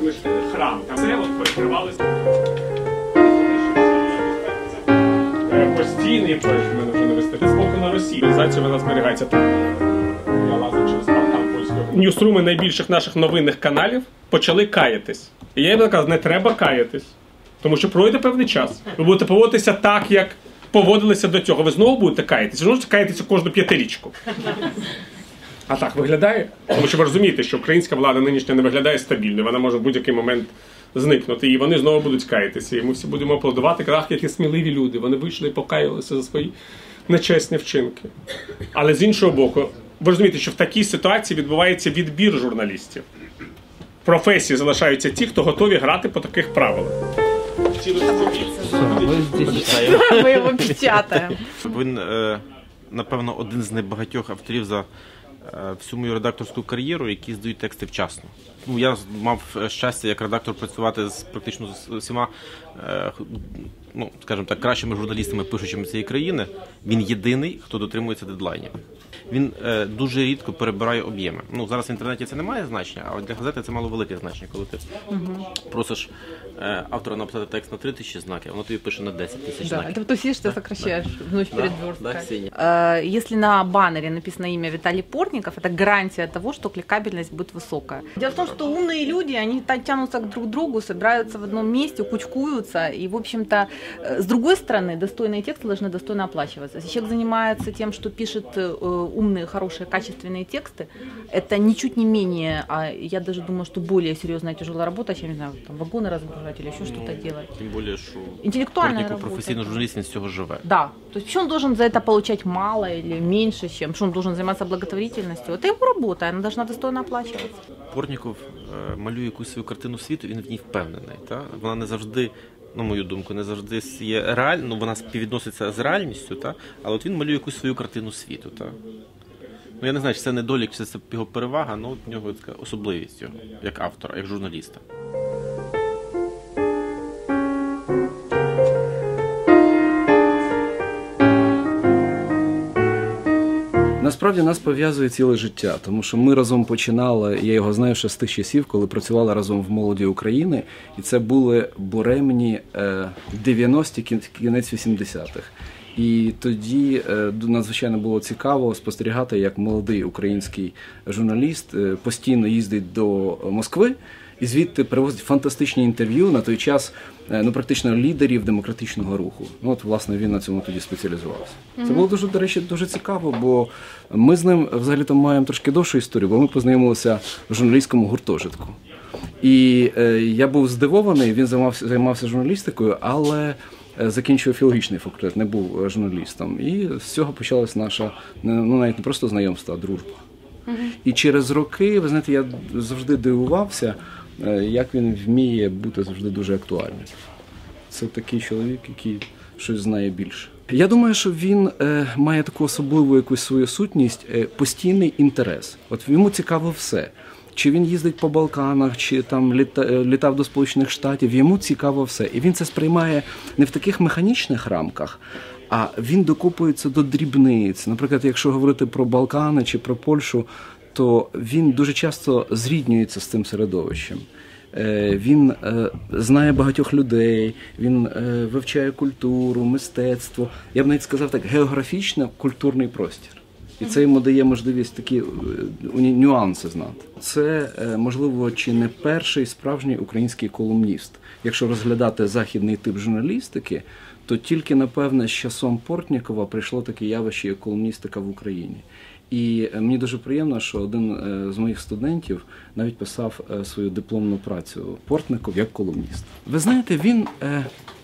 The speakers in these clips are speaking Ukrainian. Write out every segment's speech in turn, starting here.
Книжки храм. Все от перекривалося. Е, Постійний в мене вже не вистачить. Споки на Росії. Цивілізація вона зберігається там. Я лазив через паркан польського. Ньюсруми найбільших наших новинних каналів почали каятись. І я їм казав, не треба каятись. Тому що пройде певний час. Ви будете поводитися так, як поводилися до цього. Ви знову будете каятися. Ви можете каятися кожну п'ятирічку. А так виглядає. Тому що ви розумієте, що українська влада нинішня не виглядає стабільною. Вона може в будь-який момент зникнути. І вони знову будуть каятися. І ми всі будемо аплодувати. Ах, які сміливі люди. Вони вийшли і покаялися за свої нечесні вчинки. Але з іншого боку, ви розумієте, що в такій ситуації відбувається відбір журналістів. В професії залишаються ті, хто готові грати по таких правилах. Мы его печатаем. Він, е, напевно, один з небагатьох авторів за всю мою редакторську кар'єру, які здають тексти вчасно. Ну, я з- мав е, щастя як редактор працювати з практично з усіма, е, х- ну, скажімо так, кращими журналістами, пишучими цієї країни. Він єдиний, хто дотримується дедлайнів. Він е, дуже рідко перебирає об'єми. Ну зараз в інтернеті це не має значення, а от для газети це мало велике значення, коли ти просиш е, автора написати текст на 3 тисячі знаків, а воно тобі пише на 10 тисяч Да, знаків. это ты сидишь, ты сокращаешь в ночь перед Да, версткой. да, Ксения. Э, Если на баннере написано имя Виталий Портников, это гарантия того, что кликабельность будет высокая. Дело в том, что умные люди, они та- тянутся к друг другу, собираются в одном месте, кучкуются, и, в общем-то, э, с другой стороны, достойные тексты должны достойно оплачиваться. Если человек занимается тем, что пишет э, умные, хорошие, качественные тексты, это ничуть не менее, а я даже думаю, что более серьезная тяжелая работа, чем, не знаю, там, вагоны разгружать или еще что-то делать. Тим більше, що Интеллектуальная Портніку работа. професійний журналіст він з цього живе. Да. То есть почему он должен за это получать мало или меньше, чем что он должен заниматься благотворительностью? Это его работа, она должна достойно оплачиваться. Портніков е, малює якусь свою картину світу, він в ній впевнений. Та? Вона не завжди, на мою думку, не завжди є реальною, ну, вона співвідноситься з реальністю, та? але от він малює якусь свою картину світу. Та? Ну, я не знаю, чи це недолік, чи це його перевага, але в нього така особливість його, як автора, як журналіста. Насправді нас пов'язує ціле життя, тому що ми разом починали. Я його знаю ще з тих часів, коли працювали разом в молоді України, і це були буремні е, 90-ті, кінець 80-х. І тоді е, надзвичайно було цікаво спостерігати, як молодий український журналіст е, постійно їздить до Москви і звідти привозить фантастичні інтерв'ю на той час е, ну практично лідерів демократичного руху. Ну от власне він на цьому тоді спеціалізувався. Це було дуже до речі, дуже цікаво, бо ми з ним взагалі то маємо трошки довшу історію, бо ми познайомилися в журналістському гуртожитку. І е, я був здивований, він займався, займався журналістикою, але е, закінчував філологічний факультет, не був е, журналістом. І з цього почалась наша ну навіть не просто знайомство, а дружба. І через роки, ви знаєте, я завжди дивувався, як він вміє бути завжди дуже актуальним. Це такий чоловік, який щось знає більше. Я думаю, що він е, має таку особливу якусь свою сутність, е, постійний інтерес. От йому цікаво все. Чи він їздить по Балканах, чи там літа, е, літав до Сполучених Штатів, йому цікаво все. І він це сприймає не в таких механічних рамках, а він докопується до дрібниць. Наприклад, якщо говорити про Балкани чи про Польщу, то він дуже часто зріднюється з цим середовищем. Е, Він е, знає багатьох людей, він е, вивчає культуру, мистецтво. Я б навіть сказав так, географічно культурний простір. І це йому дає можливість такі нюанси знати. Це, можливо, чи не перший справжній український колумніст. Якщо розглядати західний тип журналістики, то тільки, напевне, з часом Портнікова прийшло таке явище, як колумністика в Україні. І е, мені дуже приємно, що один е, з моїх студентів навіть писав е, свою дипломну працю Портников як колумніст. Ви знаєте, він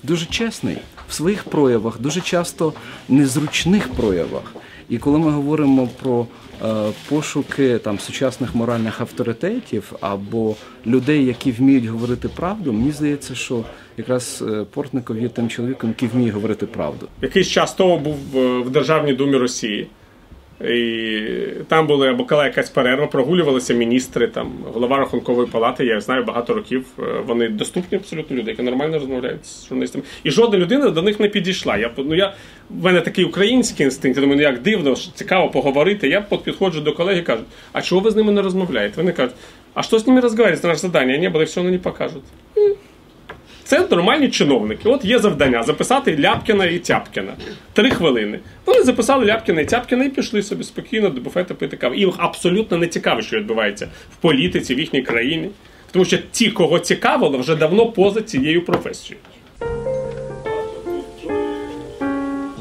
дуже чесний в своїх проявах, дуже часто незручних проявах. І коли ми говоримо про пошуки там сучасних моральних авторитетів або людей, які вміють говорити правду, мені здається, що якраз Портников є тим чоловіком, який вміє говорити правду. Якийсь час тому був в Державній думі Росії. І там були або коли якась перерва, прогулювалися міністри, там голова рахункової палати. Я знаю багато років. е, Вони доступні абсолютно люди, які нормально розмовляють з журналістами. І жодна людина до них не підійшла. Я ну я в мене такий український інстинкт. Я думаю, ну як дивно, цікаво поговорити. Я підходжу до колеги і кажу: а чого ви з ними не розмовляєте? Вони кажуть, А что с ними разговаривать? Это наше. Не было, и все равно не покажут. Це нормальні чиновники. От є завдання записати Ляпкіна і Тяпкіна. Три хвилини. Вони записали Ляпкіна і Тяпкіна і пішли собі спокійно до буфету пити каву. Їм абсолютно не цікаво, що відбувається в політиці, в їхній країні. Тому що ті, кого цікавило, вже давно поза цією професією.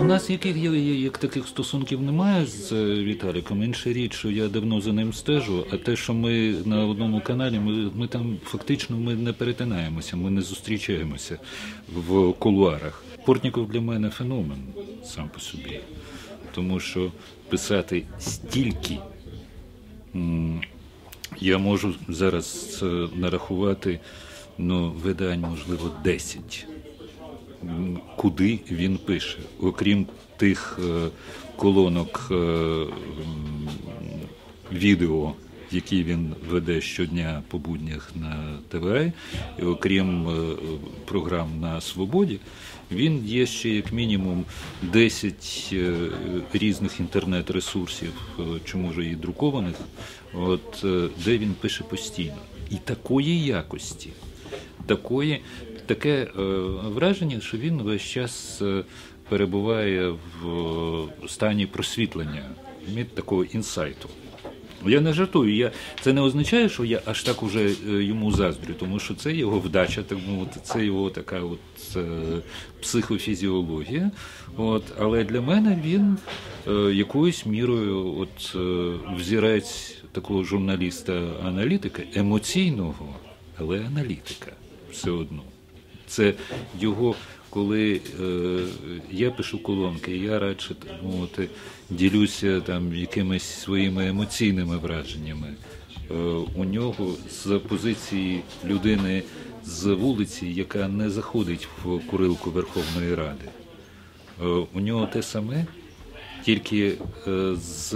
Нас яких як таких стосунків немає з е, Віталіком. Інша річ, що я давно за ним стежу, а те, що ми на одному каналі, ми, ми там фактично ми не перетинаємося, ми не зустрічаємося в кулуарах. Портніков для мене феномен сам по собі, тому що писати стільки. Я можу зараз е, нарахувати ну, видань, можливо, 10 м, куди він пише, окрім тих е, колонок е, відео, які він веде щодня по буднях на ТВА, і окрім е, програм на Свободі, він є ще як мінімум 10 е, різних інтернет-ресурсів, чи може і друкованих, от, де він пише постійно. І такої якості такої, таке е, враження, що він весь час е, перебуває в е, стані просвітлення, розумієте, такого інсайту. Я не жартую. Я, це не означає, що я аж так уже йому заздрю, тому що це його вдача, так мовити, це його така от психофізіологія. От, але для мене він якоюсь мірою от, взірець такого журналіста-аналітика, емоційного, але аналітика все одно. Це його, коли е, я пишу колонки, я радше мовити, ділюся там якимись своїми емоційними враженнями. Е, у нього з позиції людини з вулиці, яка не заходить в курилку Верховної Ради. Е, у нього те саме, тільки е, з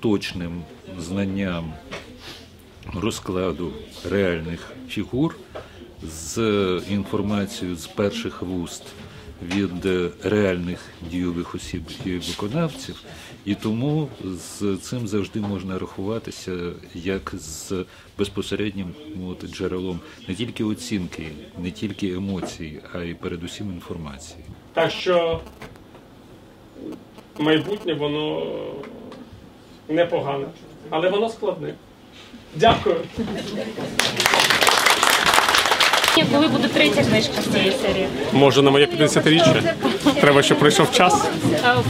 точним знанням розкладу реальних фігур з інформацією з перших вуст від е, реальних дійових осіб і виконавців, і тому з цим завжди можна рахуватися як з безпосереднім от, джерелом не тільки оцінки, не тільки емоцій, а й передусім інформації. Так що майбутнє воно непогане, але воно складне. Дякую. Коли буде третя книжка з цієї серії? Може, на моє 50-річчя? Треба, щоб прийшов час.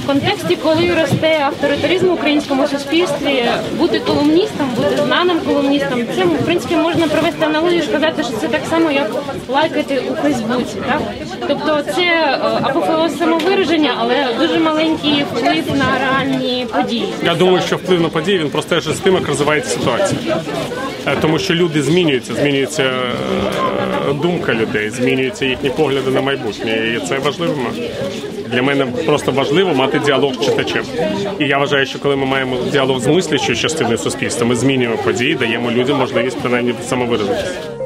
В контексті, коли росте авторитаризм в українському суспільстві, бути колумністом, бути знаним колумністом, це в принципі можна провести аналогію, і сказати, що це так само, як лайкати у Фейсбуці. Так? Тобто це е, апофеоз самовираження, але дуже маленький вплив на реальні події. Я думаю, що вплив на події він просто теж з тим, як розвивається ситуація. Е, Тому що люди змінюються, змінюється е, думка людей, змінюються їхні погляди на майбутнє. І це важливо. Для мене просто важливо мати діалог з читачем. І я вважаю, що коли ми маємо діалог з мислячою частиною суспільства, ми змінюємо події, даємо людям можливість принаймні самовиразитися.